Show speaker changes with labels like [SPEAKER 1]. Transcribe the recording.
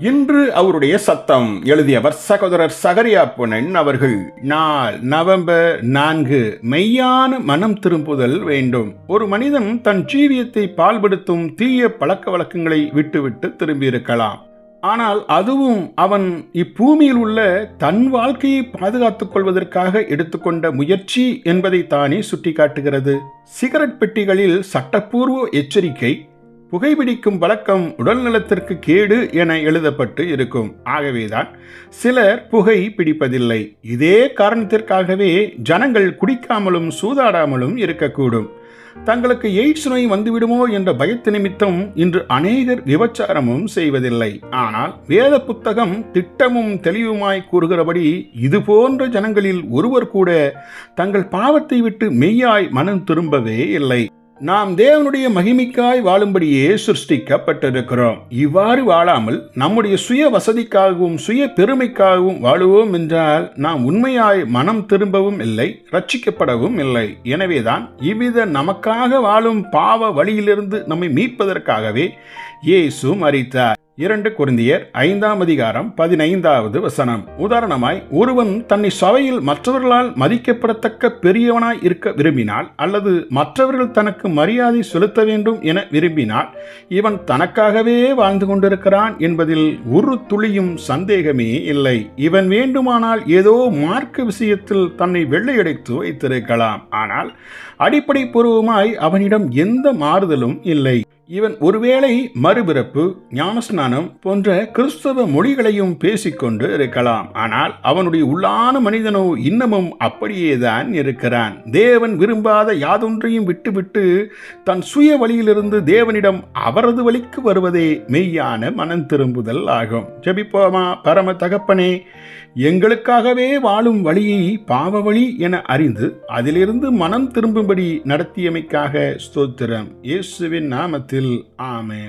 [SPEAKER 1] இன்று அவருடைய சத்தம் எழுதியவர் சகோதரர் சகரியா பொன்னன் அவர்கள் நாள் நவம்பர் நான்கு மெய்யான மனம் திரும்புதல் வேண்டும். ஒரு மனிதன் தன் ஜீவியத்தை பால்படுத்தும் தீய பழக்க வழக்கங்களை விட்டுவிட்டு திரும்பியிருக்கலாம். ஆனால் அதுவும் அவன் இப்பூமியில் உள்ள தன் வாழ்க்கையை பாதுகாத்துக் கொள்வதற்காக எடுத்துக்கொண்ட முயற்சி என்பதை தானே சுட்டிக்காட்டுகிறது. சிகரெட் பெட்டிகளில் சட்டப்பூர்வ எச்சரிக்கை புகைபிடிக்கும் பழக்கம் உடல் நலத்திற்கு கேடு என எழுதப்பட்டு இருக்கும். ஆகவேதான் சிலர் புகை பிடிப்பதில்லை. இதே காரணத்திற்காகவே ஜனங்கள் குடிக்காமலும் சூதாடாமலும் இருக்கக்கூடும். தங்களுக்கு எய்ட்ஸ் நோய் வந்துவிடுமோ என்ற பயத்து நிமித்தம் இன்று அநேகர் விபச்சாரமும் செய்வதில்லை. ஆனால் வேத புத்தகம் திட்டமும் தெளிவுமாய் கூறுகிறபடி இது போன்ற ஜனங்களில் ஒருவர் கூட தங்கள் பாவத்தை விட்டு மெய்யாய் மனம் திரும்பவே இல்லை. நாம் தேவனுடைய மகிமைக்காய் வாழும்படியே சிருஷ்டிக்கப்பட்டிருக்கிறோம். இவ்வாறு வாழாமல் நம்முடைய சுய வசதிக்காகவும் சுய பெருமைக்காகவும் வாழுவோம் என்றால் நாம் உண்மையாய் மனம் திரும்பவும் இல்லை ரட்சிக்கப்படவும் இல்லை. எனவேதான் இவ்வித நமக்காக வாழும் பாவ வழியிலிருந்து நம்மை மீட்பதற்காகவே இயேசு மறித்தார் இரண்டு குருந்தியர் ஐந்தாம் அதிகாரம் பதினைந்தாவது வசனம். உதாரணமாய் ஒருவன் தன்னை சபையில் மற்றவர்களால் மதிக்கப்படத்தக்க பெரியவனாய் இருக்க விரும்பினால் அல்லது மற்றவர்கள் தனக்கு மரியாதை செலுத்த வேண்டும் என விரும்பினால் இவன் தனக்காகவே வாழ்ந்து கொண்டிருக்கிறான் என்பதில் ஒரு துளியும் சந்தேகமே இல்லை. இவன் வேண்டுமானால் ஏதோ மார்க்க விஷயத்தில் தன்னை வெள்ளையடைத்து வைத்திருக்கலாம். ஆனால் அடிப்படை பூர்வமாய் அவனிடம் எந்த மாறுதலும் இல்லை. இவன் ஒருவேளை மறுபிறப்பு ஞானஸ்நானம் போன்ற கிறிஸ்தவ மொழிகளையும் பேசிக்கொண்டு இருக்கலாம். ஆனால் அவனுடைய உள்ளான மனிதனோ இன்னமும் அப்படியேதான் இருக்கிறான். தேவன் விரும்பாத யாதொன்றையும் விட்டுவிட்டு தன் சுய வழியிலிருந்து தேவனிடம் அவரது வழிக்கு வருவதே மெய்யான மனம் திரும்புதல் ஆகும். ஜெபிப்போமா பரம தகப்பனே எங்களுக்காகவே வாழும் வழியை பாவ வழி என அறிந்து அதிலிருந்து மனம் திரும்பும்படி நடத்தியமைக்காக ஸ்தோத்திரம். இயேசுவின் நாமத்தில் നാമത്തിൽ ആമേൻ